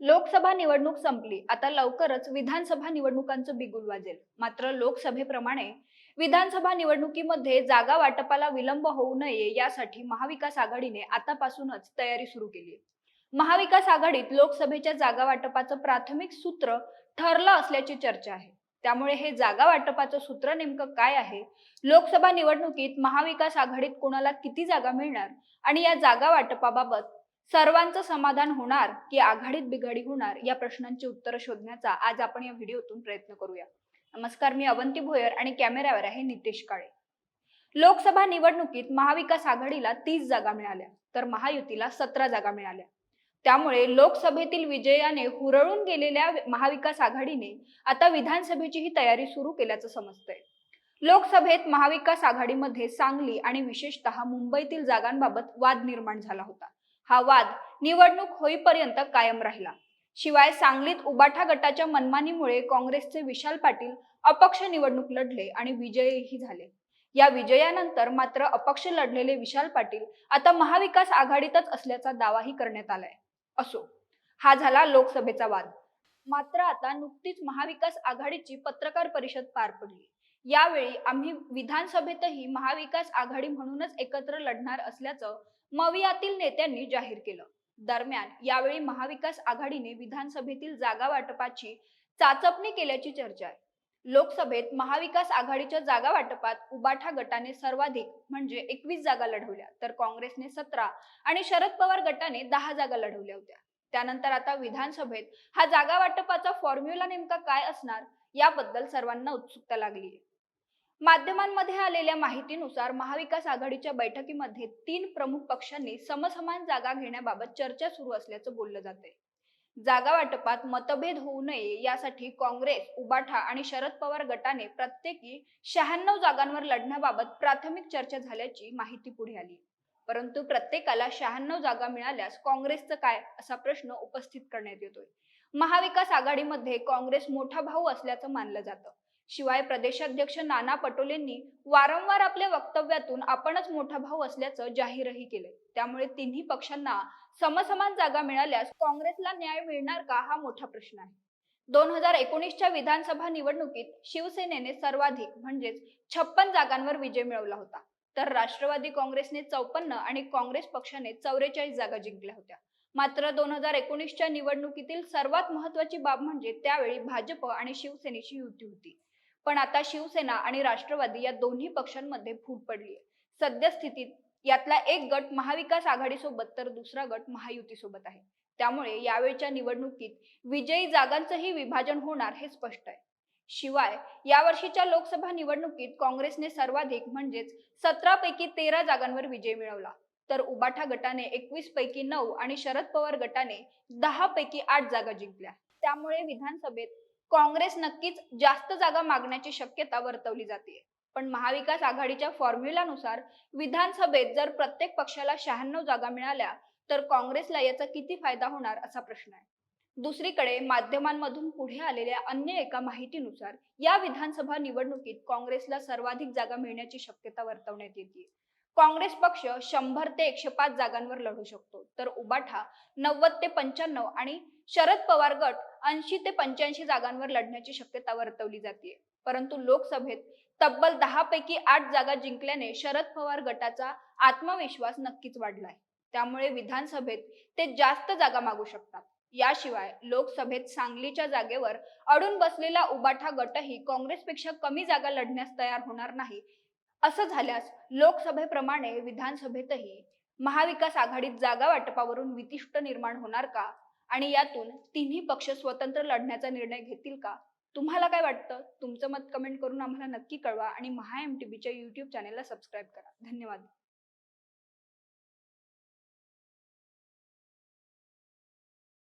लोकसभा निवडणूक संपली. आता लवकरच विधानसभा निवडणुकांचं बिगुल वाजेल. मात्र लोकसभेप्रमाणे विधानसभा निवडणुकीमध्ये जागा वाटपाला विलंब होऊ नये यासाठी महाविकास आघाडीने आतापासूनच तयारी सुरू केली महाविकास आघाडीत लोकसभेच्या जागा वाटपाचं प्राथमिक सूत्र ठरलं असल्याची चर्चा आहे. त्यामुळे हे जागा वाटपाचं सूत्र नेमकं काय आहे? लोकसभा निवडणुकीत महाविकास आघाडीत कोणाला किती जागा मिळणार? आणि या जागा वाटपाबाबत सर्वांचं समाधान होणार की आघाडीत बिघाडी होणार या प्रश्नांची उत्तरं शोधण्याचा आज आपण या व्हिडिओतून प्रयत्न करूया. नमस्कार मी अवंती भोयर आणि कॅमेऱ्यावर आहे नितेश काळे. लोकसभा निवडणुकीत महाविकास आघाडीला तीस जागा मिळाल्या तर महायुतीला सतरा जागा मिळाल्या. त्यामुळे लोकसभेतील विजयाने हुरळून गेलेल्या महाविकास आघाडीने आता विधानसभेचीही तयारी सुरू केल्याचं समजतंय. लोकसभेत महाविकास आघाडीमध्ये सांगली आणि विशेषतः मुंबईतील जागांबाबत वाद निर्माण झाला होता. हा वाद निवडणूक होईपर्यंत कायम राहिला. शिवाय सांगलीत उबाठा गटाच्या मनमानीमुळे काँग्रेसचे विशाल पाटील अपक्ष निवडणूक लढले आणि विजयही झाले. या विजयानंतर मात्र अपक्ष लढलेले विशाल पाटील आता महाविकास आघाडीतच असल्याचा दावाही करण्यात आलाय. असो हा झाला लोकसभेचा वाद. मात्र आता नुकतीच महाविकास आघाडीची पत्रकार परिषद पार पडली. यावेळी आम्ही विधानसभेतही महाविकास आघाडी म्हणूनच एकत्र लढणार असल्याचं मवियातील नेत्यांनी जाहीर केलं. दरम्यान यावेळी महाविकास आघाडीने विधानसभेतील जागा वाटपाची चाचपणी केल्याची चर्चा आहे. लोकसभेत महाविकास आघाडीच्या जागा वाटपात उबाठा गटाने सर्वाधिक म्हणजे एकवीस जागा लढवल्या तर काँग्रेसने सतरा आणि शरद पवार गटाने दहा जागा लढवल्या होत्या. त्यानंतर आता विधानसभेत हा जागा वाटपाचा फॉर्म्युला नेमका काय असणार याबद्दल सर्वांना उत्सुकता लागली आहे. माध्यमांमध्ये आलेल्या माहितीनुसार महाविकास आघाडीच्या बैठकीमध्ये तीन प्रमुख पक्षांनी समसमान जागा घेण्याबाबत चर्चा सुरू असल्याचं बोललं जाते जागा वाटपात मतभेद होऊ नये यासाठी काँग्रेस उबाठा आणि शरद पवार गटाने प्रत्येकी शहाण्णव जागांवर लढण्याबाबत प्राथमिक चर्चा झाल्याची माहिती पुढे आली. परंतु प्रत्येकाला शहाण्णव जागा मिळाल्यास काँग्रेसचं काय असा प्रश्न उपस्थित करण्यात येतोय. महाविकास आघाडीमध्ये काँग्रेस मोठा भाऊ असल्याचं मानलं जातं. शिवाय प्रदेशाध्यक्ष नाना पटोलेंनी वारंवार आपल्या वक्तव्यातून आपणच मोठा भाऊ असल्याचं जाहीरही केलंय. त्यामुळे तिन्ही पक्षांना समसमान जागा मिळाल्यास काँग्रेसला न्याय मिळणार का हा मोठा प्रश्न आहे. दोन हजार एकोणीसच्या विधानसभा निवडणुकीत शिवसेनेने सर्वाधिक म्हणजेच छप्पन जागांवर विजय मिळवला होता. तर राष्ट्रवादी काँग्रेसने चौपन्न आणि काँग्रेस पक्षाने चौवेचाळीस जागा जिंकल्या होत्या. मात्र दोन हजार एकोणीसच्या निवडणुकीतील सर्वात महत्वाची बाब म्हणजे त्यावेळी भाजप आणि शिवसेनेची युती होती. पण आता शिवसेना आणि राष्ट्रवादी या दोन्ही पक्षांमध्ये फूट पडली आहे सद्यस्थितीत यातला एक गट महाविकास आघाडीसोबत तर दुसरा गट महायुतीसोबत आहे. त्यामुळे यावेळच्या निवडणुकीत विजयी जागांचंही विभाजन होणार हे स्पष्ट आहे. शिवाय यावर्षीच्या लोकसभा निवडणुकीत काँग्रेसने सर्वाधिक म्हणजेच सतरा पैकी तेरा जागांवर विजय मिळवला. तर उबाठा गटाने एकवीस पैकी नऊ आणि शरद पवार गटाने दहा पैकी आठ जागा जिंकल्या. त्यामुळे विधानसभेत काँग्रेस नक्कीच जास्त जागा मागण्याची शक्यता वर्तवली जाते. पण महाविकास आघाडीच्या फॉर्म्युलानुसार विधानसभेत जर प्रत्येक पक्षाला शहाण्णव जागा मिळाल्या तर काँग्रेसला याचा किती फायदा होणार असा प्रश्न आहे. दुसरीकडे माध्यमांमधून पुढे आलेल्या अन्य एका माहितीनुसार या विधानसभा निवडणुकीत काँग्रेसला सर्वाधिक जागा मिळण्याची शक्यता वर्तवण्यात येते. काँग्रेस पक्ष शंभर ते एकशे पाच जागांवर लढू शकतो. तर उबाठा नव्वद ते पंच्याण्णव आणि शरद पवार गट ऐंशी ते पंच्याऐंशी जागांवर लढण्याची शक्यता वर्तवली जाते परंतु लोकसभेत तब्बल दहा पैकी आठ जागा जिंकल्याने शरद पवार गटाचा आत्मविश्वास नक्कीच वाढलाय. त्यामुळे विधानसभेत ते जास्त जागा मागू शकतात. याशिवाय लोकसभेत सांगलीच्या जागेवर अडून बसलेला उबाठा गटही काँग्रेसपेक्षा कमी जागा लढण्यास तयार होणार नाही असं झाल्यास लोकसभेप्रमाणे विधानसभेतही महाविकास आघाडीत जागा वाटपावरून वितिष्ट निर्माण होणार का? आणि यातून तिन्ही पक्ष स्वतंत्र लढण्याचा निर्णय घेतील का? तुम्हाला काय वाटतं? तुमचं मत कमेंट करून आम्हाला नक्की कळवा आणि महा एम टी बीच्या युट्यूब चॅनेलला सबस्क्राईब करा. धन्यवाद.